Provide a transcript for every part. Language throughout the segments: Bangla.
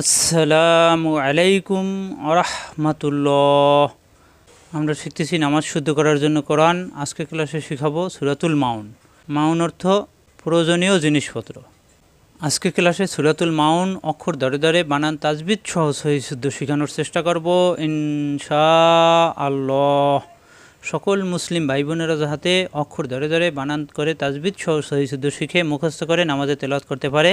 আসসালামু আলাইকুম আরহামাতুল্লাহ আমরা শিখতেছি নামাজ শুদ্ধ করার জন্য কোরআন। আজকে ক্লাসে শিখাবো সুরাতুল মাউন। মাউন অর্থ প্রয়োজনীয় জিনিসপত্র। আজকে ক্লাসে সুরাতুল মাউন অক্ষর দরে দরে বানান তাজবিদ সহ সহি শুদ্ধ শেখানোর চেষ্টা করব ইনশা আল্লাহ সকল মুসলিম ভাই বোনেরা যাহাতে অক্ষর ধরে ধরে বানান করে তাজবিদ সহ সহি শুদ্ধ শিখে মুখস্থ করে নামাজে তেলাওয়াত করতে পারে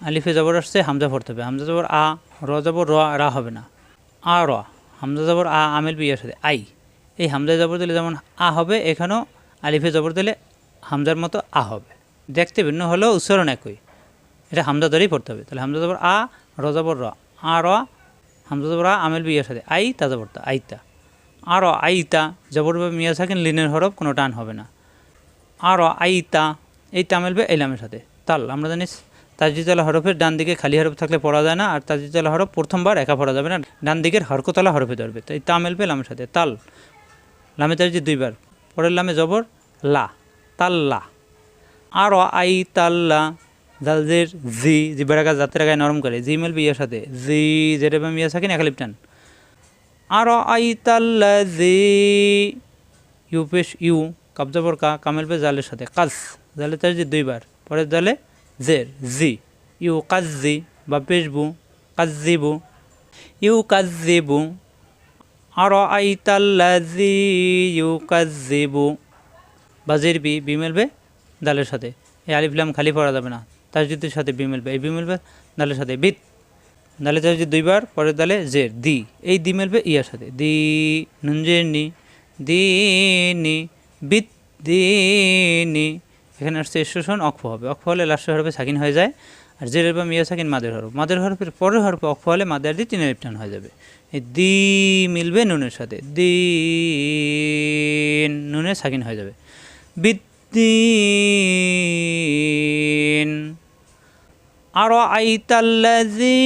আলিফে জবর আসছে, হামজা পড়তে হবে। হামজা জবর আ, র জবর র, রা হবে না। আ, র। হামজা জবর আ, আমেল বিয়ার সাথে। আই। এই হামজা জবর দিলে যেমন আ হবে, এখানেও আলিফে জবর দিলে হামজার মতো আ হবে। দেখতে ভিন্ন হলেও উচ্চারণ একই। এটা হামজা ধরেই পড়তে হবে। তাহলে হামজা জবর আ, র জবর র। আ, র, হামজা জবর আ, আমেল বিয়ার সাথে। আই, তা জবরতা আইতা আরও আইতা জবর বা মিয়া থাকেন, লিনের হরফ, কোনো টান হবে না। আরও আইতা এই তামেলবে এলামের সাথে। তাল, আমরা জানি তাজিতলা হরফের ডান দিকে খালি হরফ থাকলে পড়া যায় না, আর তাজিতলা হরফ প্রথমবার একা পড়া যাবে না। ডান দিকের হরকতলা হরফে ধরবে। তাই তামেলবে লামের সাথে। তাল। লামে তাজি দুইবার। পরের লামে জবর, লা। তাল্লা। আরও আই তাল্লা। জালজের জি। জিবার আগা জাতের আগায় নরম করে। জি মেলবে ইয়ার সাথে। জি যেটা মিয়া থাকেন একালিপ টান। আর আইতাল্লাজি ইউ পেশ ইউ। কাবজাবর কা, কামেল পে জালের সাথে। কাজ জালে যে দুইবার। পরের জালে জের জি ইউ কাজি বা পেশবু কাজিবু ইউ কাজিবু আর আইতাল্লাজি ইউ কাজিবু বি বি মেলবে দালের সাথে। এই আলিফলাম খালি পড়া যাবে না। তাজদিদের সাথে বি মেলবে। এই বি মেলবে, দালের সাথে। বিত দালে চাইছে দুইবার, পরের দালে জের, দি। এই দি মেলবে, ইয়ার সাথে। দি নুনজের নি। দি, নি। বিত দি, নি। এখানে আসছে ইস্টুশন অক্ষ হবে। অক্ষ হলে লাস্টের হরফে সাকিন হয়ে যায়, আর জেরের বা মিয়া সাকিন মাদের হরফ। মাদের হরফের পরের হরফে অক্ষ হলে মাদের দি তিনের ইপটান হয়ে যাবে। এই দি মিলবে নুনের সাথে। দি নুনে সাকিন হয়ে যাবে। বিদ্যি আর আইতাল্লাজি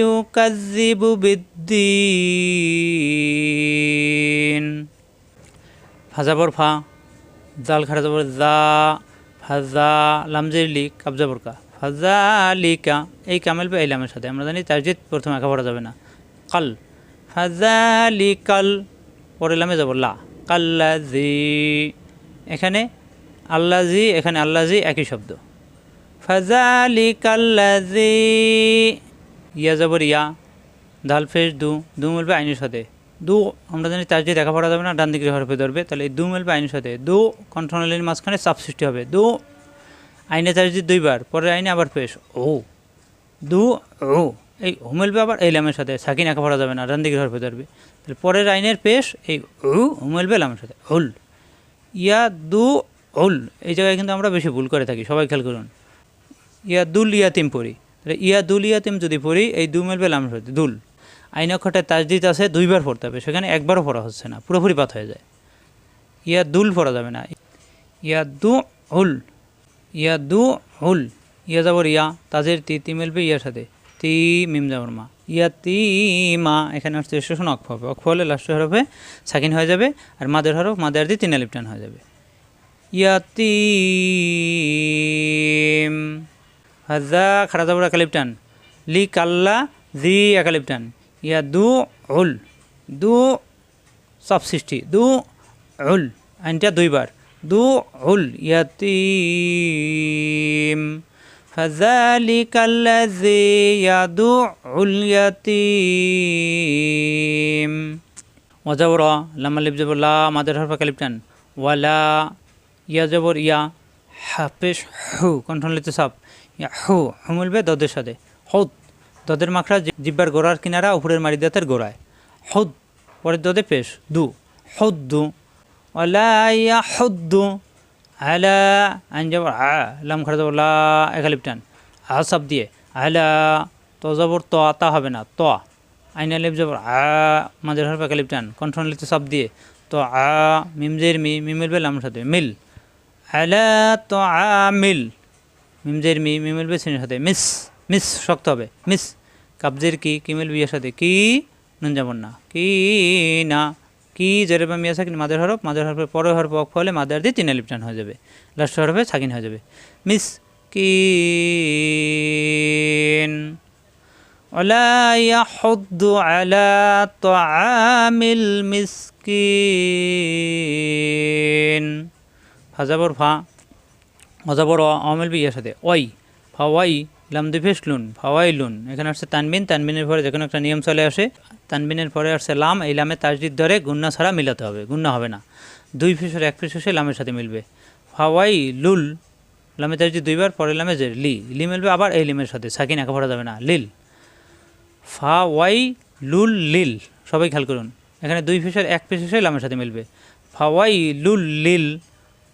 ইউকাজিবু বিদ্যি ফাজাবর ফা জাল খারাজাবর জা। ফাজা লামজের লিক কাবজাবর কা ফাজা লিকা এই কামেল পে ইলামের সাথে। আমরা জানি তার জিত প্রথমে একা পড়া যাবে না। কাল। ফাজা লিকাল পরে লামে যাব। লা। কাল্লাজি। এখানে আল্লাজি এখানে আল্লাজি, একই শব্দ। ফাজা ফাজালিকাল্লাজি ইয়া যাবর ইয়া দাল ফেস দু। দু মিলবে আইনের সাথে। দু, আমরা জানি তার যে দেখা পড়া যাবে না ডান দিকের হরফে ধরবে। তাহলে এই দু মিলবে আইনের সাথে। দু কন্ট্রোলের মাঝখানে চাপ সৃষ্টি হবে। দু, আইনে যে দুইবার পরে আইনে আবার পেশ। ও। দু, ও। এই ও মিলবে আবার এই লামের সাথে। সাকিন একা পড়া যাবে না ডান দিকের হরফে ধরবে। তাহলে পরের আইনের পেশ এই ও ও মিলবে লামের সাথে। হুল ইয়া দু হুল এই জায়গায় কিন্তু আমরা বেশি ভুল করে থাকি, সবাই খেয়াল করুন। ইয়া দুল ইয়াতিম পড়ি। তাহলে ইয়া দুল ইয়াতিম যদি পড়ি, এই দু মেলবে লাম সাথে, দুল। আইন অক্ষরটা তাজদিদ আছে, দুইবার পড়তে হবে। সেখানে একবারও পড়া হচ্ছে না। পুরোপুরি পাত হয়ে যায়। ইয়া দুল পড়া যাবে না। ইয়া দু হুল ইয়া দু হুল ইয়া যাবর ইয়া। তাজের তি তি মেলবে ইয়ার সাথে। তি, মিম যাবর মা। ইয়া তি মা এখানে আসছে স্টেশন অক্ষ হবে। অক্ষ হলে লাস্টের হরফে সাকিন হয়ে যাবে আর মাদের হরফ, মাদের দিয়ে তিন আলিপটান হয়ে যাবে। ইয়াতিম। হাজা খারা যাবর একালিপটান লি কাল্লা জি একালিপটান ইয়া দু উল দু সব সৃষ্টি দু উল আইনটা দুইবার দু উল ইয়াতিম فذلك الذي يدع اليتيم وزبر لما لب زبر لا مادر حرف كلمتان ولا ইয়া জবর ইয়া হাফেশ হু কণ্ঠন লিতে সাপ ইয়া হু হু মিলবে দদের সাথে হদ দদের মাখরা জিব্বার গোড়ার কিনারা উপরের মারি দাঁতের গোড়ায়। হদ, পরের দদে পেশ, দু। হদ্দু ওলা ইয়া হদ্দু আলা আইন জবর আ, লাম খারা জবর লা একালিপটান আ দিয়ে, আলা, ত জবর ত, তা হবে না, ত। আইন আলিফ জবর আ, মাঝের হরফ একালিপ টান। কণ্ঠনালিতে সব দিয়ে, তো, আ মিমজের মি মিমিল বেল আমার সাথে, মিল। আলা তো, আ, মিল। মিমজের মি মিমিল বে সিনের সাথে, মিস মিস, শক্ত হবে, মিস। কাবজের কি কিমিল বিয়ের সাথে কি নুন যেমন না কি না কি জেরে বা মিয়া সাকিন মাদের হরফ মাদের হরফের পরের হরফ অক্ষ হলে মাদার দিয়ে তিন আলিপ টান হয়ে যাবে লাস্ট হরফে সাকিন হয়ে যাবে মিস কিন ولا يحض على طعام المسكين ফাজাবর ফা অজাবর অমেল বিয়ের সাথে ওই ফাওয়াই লাম দিফেস লুন ফাওয়াই লুন। এখানে আসছে তানবিন, তানবিনের পরে যে কোনো একটা নিয়ম চলে আসে। তানবিনের পরে আসছে লাম, এই লামে তাজদিদ ধরে গুন্না ছাড়া মিলাতে হবে, গুন্না হবে না। দুই ফিসের এক ফিস এসে লামের সাথে মিলবে। ফাওয়াই লুল, লামে তাজদিদ দুইবার পরে লামে যে লি। লি মিলবে আবার এই লিমের সাথে, সাকিন একা পড়া যাবে না, লিল। ফা ওয়াই লুল, লিল, সবাই খেয়াল করুন। এখানে দুই ফিসের এক পিস এসে লামের সাথে মিলবে। ফাওয়াই লুল, লিল,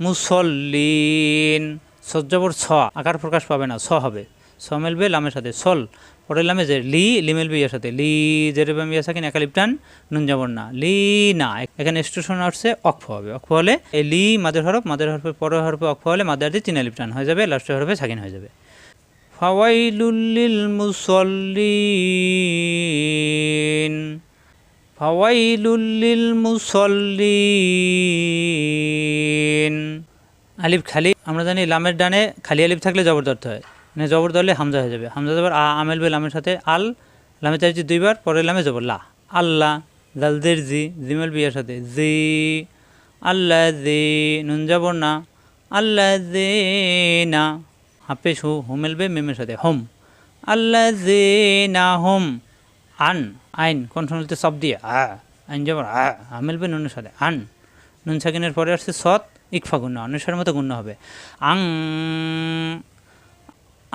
মুসল্লিন, সজ্জাবর ছ, আকার প্রকাশ পাবে না, ছ হবে। ছ মিলবে লামের সাথে, সল। পরের লামে যে লি লি মিলবে ইয়ার সাথে। লি জেরেবে মিয়া সাকিন একালিপটান নুন যাবর না লি না এখানে স্টেশন আসছে, অক্ষ হবে। অক্ষ হলে এই লি মাদের হরফ, মাদের হরফের পরের হরফে অক্ষ হলে মাদের দিয়ে তিন আলিপটান হয়ে যাবে লাস্টের হরফে সাকিন হয়ে যাবে। ফাওয়াইলুল মুসল্লিন। ফাওয়াইলুল মুসল্লিন। আলিফ, খালি। আমরা জানি লামের ডানে খালি আলিফ থাকলে জবরদর্থ হয়। মানে জবর ধরলে হামজা হয়ে যাবে। হামজা জবর আ, আমেল বে লামের সাথে আল, লামে চাইছি দুইবার, পরে লামে জবর লা। আল্লাহ জালদের জি, জিমেল বিয়ার সাথে জি আল্লাহ জি, নুন জবর না আল্লাহ জে না হাফেজ হু হোমেল বে মেমের সাথে হোম। আল্লাহ জে না হোম, আন, আইন কণ্ঠনলিতে সব দিয়ে আ, আইন যেমন আ, আমেল বে নুনের সাথে আন। নুন সাকিনের পরে আসছে সৎ, ইকফা গুণ্য অনুসারের মতো গুণ্য হবে। আং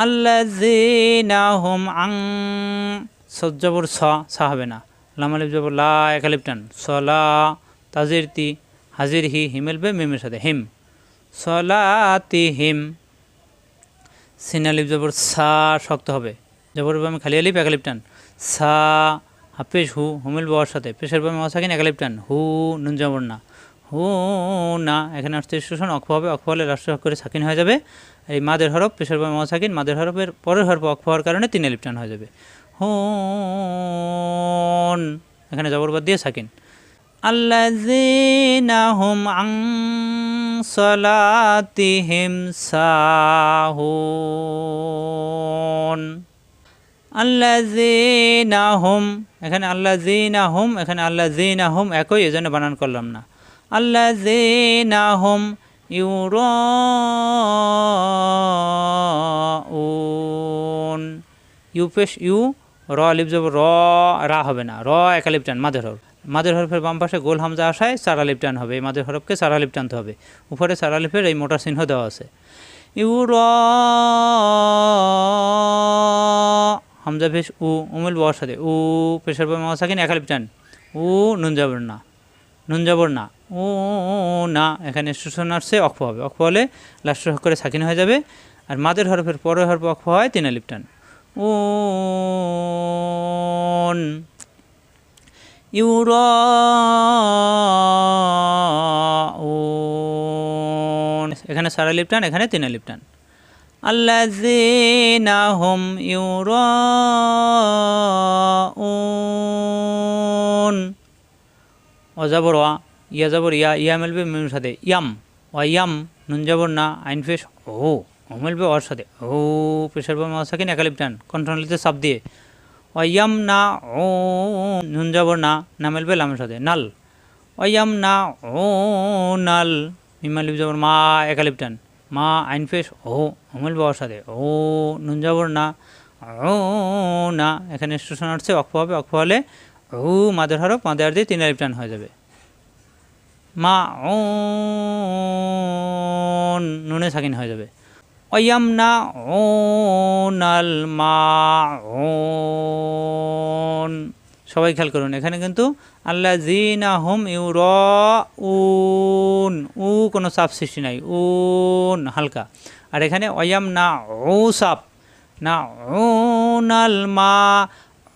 আল্লাহ হোম আং সজ্জাবর ছ সা হবে না। লামালিপ জবর লা একালিপটান সলা তাজির তি, হাজির হি হিমেল বে মেমের সাথে, হিম। সলাতি হিম। সিনালিপ জবর সা শক্ত হবে। জবর বামে খালি আলিপ একালিপ টান। সা, হাফেজ হু হুমেল বাবার সাথে। পেশের বামে অসাকিন একালিপ টান। হু, নুন জবর না। হু, না, এখানে আসতে স্টেশন, অক্ষ হবে, অক্ষ হলে রাষ্ট্র করে সাকিন হয়ে যাবে। এই মাদের হরফ, পেশর পর মসাকিন মাদের হরফের পরের হরফ অক্ষ হওয়ার কারণে তিন এলিপ হয়ে যাবে। হুন, এখানে জবরবাদ দিয়ে সাকিন। আল্লাহম আং সলাতিহিম জিনা আল্লাহম এখানে আল্লাহম এখানে আল্লাহম একই, এজন্য বানান করলাম না। আল্লাহম ইউরাউন। ইউ ইউ, র আলিফ যাব র, রা হবে না। র একালিপ টান মাদের হরফ। মাদের হরফের বাম পাশে গোল হামজা আসায় সারা আলিপ টান হবে। এই মাদের হরফকে সারা আলিপ টানতে হবে। উপরে সারা আলিফের এই মোটা চিহ্ন দেওয়া আছে। ইউ র হামজা ভেস উ, উমিল বাবার সাথে, উ, পেশার বাম সাকিন একালিপ টান। উ, নুন যাবর না। নুন যাবর না। ও না, এখানে আসছে, অক্ষ হবে। অক্ষ হলে লাস্ট করে সাকিন হয়ে যাবে। আর মাদের হরফের পরের হরফ অক্ষ হয় তিন আলিপ টান। উন ইউরাউন। এখানে সারা লিপটান এখানে তিন লিপটান আল্লাযীনা হুম ইউরাউন। অজাবর ইয়া যাবর, ইয়া ইয়া মেলবে মিমের সাথে, ইয়াম, ওয়া ইয়াম, নুন যাবর না, আইন ফেস ও ও মেলবে ওর সাথে, ও, পেশার বা মাসাকিন একালিপটান কন্ট্রোলিতে সাপ দিয়ে ওয়াইয়াম না, ও নুন যাবর না না মেলবে লামের সাথে, নাল ওয়াইয়াম না, ও, নাল মিমালিপ যাবর, মা, একালিপটান, মা, আইন ফেস ও ও মেলবে ওর সাথে, ও, নুন যাবর না, ও, না, এখানে স্টেশন আসছে অক্ষ হবে অক্ষ হলে, ও, মাদের হরফ, মাদের দিয়ে তিন আলিপটান হয়ে যাবে। মা নুনে সাকিন হয়ে যাবে। অয়ামনা ও নাল মা সবাই খেয়াল করুন, এখানে কিন্তু আল্লাহ জিনা হোম ইউ র উন উ কোনো সাপ সৃষ্টি নাই, উন হালকা। আর এখানে অয়াম না ও সাপ না ও নাল মা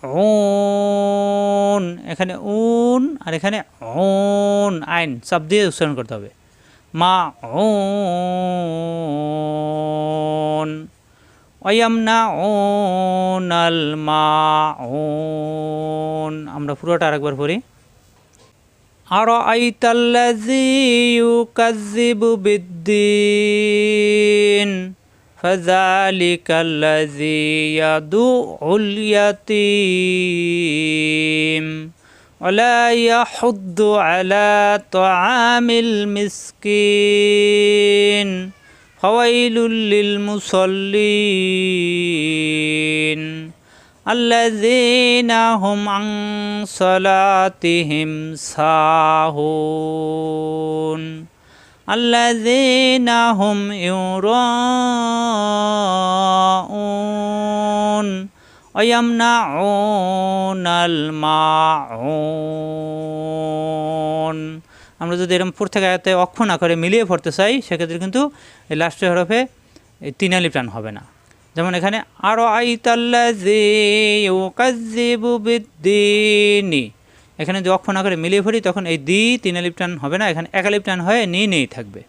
ওন এখানে উন আর এখানে ওন আইন, সব দিয়ে উচ্চারণ করতে হবে। মা ওন অয়ামনা ওন আল মা ওন আমরা পুরোটা আরেকবার পড়ি। আর আইতাল্লাজি ইউকাজিবু বিদ্দিন। فذلك الذي يدع اليتيم ولا يحض على طعام المسكين فويل للمصلين الذين هم عن صلاتهم ساهون الذين هم يراءون ويمنعون الماعون আমরা যদি এরকম প্রত্যেক আয়াতে অক্ষ না করে মিলিয়ে পড়তে চাই সেক্ষেত্রে কিন্তু এই লাস্টের হরফে এই তিন আলিফ টান হবে না যেমন এখানে আরো আইতাল্লাজিবুবিদ্দিনি এখানে যদি অক্ষ না করে মিলিয়ে পড়ি তখন এই দি তিন আলিপ টান হবে না এখানে এক আলিপ টান হয়ে নি নেই থাকবে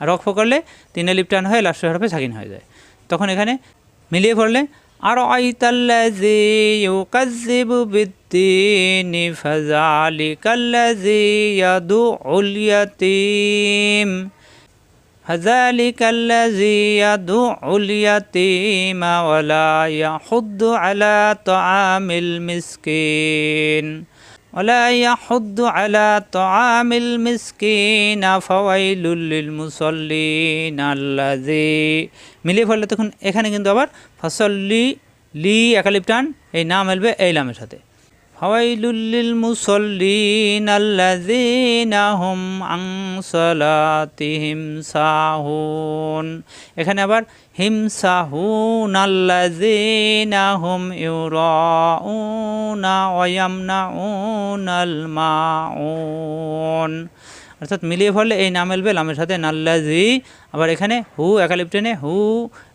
আর অক্ষ করলে তিন আলিপ টান হয়ে লাস্টের হরফে সাকিন হয়ে যায় তখন এখানে মিলিয়ে পড়লে আরো আইতাল্লাজিবুবিদ্দিনি ফাজালিকাল্লাজি ইয়াদুউল ইয়াতীম فذلك الذي يدع اليتيم ولا يحض على طعام المسكين ولا يحض على طعام المسكين فويل للمصلين الذي মিলিয়ে ফেললে তখন এখানে কিন্তু আবার ফসল্লি লি একালিপ টান এই নাম এলবে এই লামের সাথে ফাওয়াইলুল্লিল মুসল্লিন আল্লাযীনা হুম আন সালাতিহিম সাহুন এখানে আবার হিম সাহুন আল্লাযীনা হুম ইউরাউনা ওয়া মাউন অর্থাৎ মিলিয়ে ফলে এই নাম এলবে লামের সাথে নাল্লাজি আবার এখানে হু একালিপ্টেনে হু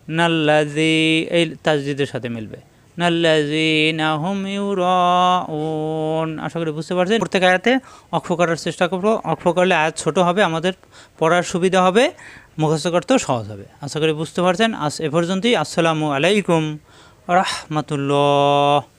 নাল্লাজি এই তাজদিদের সাথে মিলবে। আশা করি বুঝতে পারছেন? প্রত্যেক আয়াতে অক্ষ করার চেষ্টা করব। অক্ষ করলে আয়াত ছোটো হবে, আমাদের পড়ার সুবিধা হবে, মুখস্থ করতেও সহজ হবে। আশা করি বুঝতে পারছেন? আজ এ পর্যন্তই। আসসালামু আলাইকুম। রহমতুল্লাহ।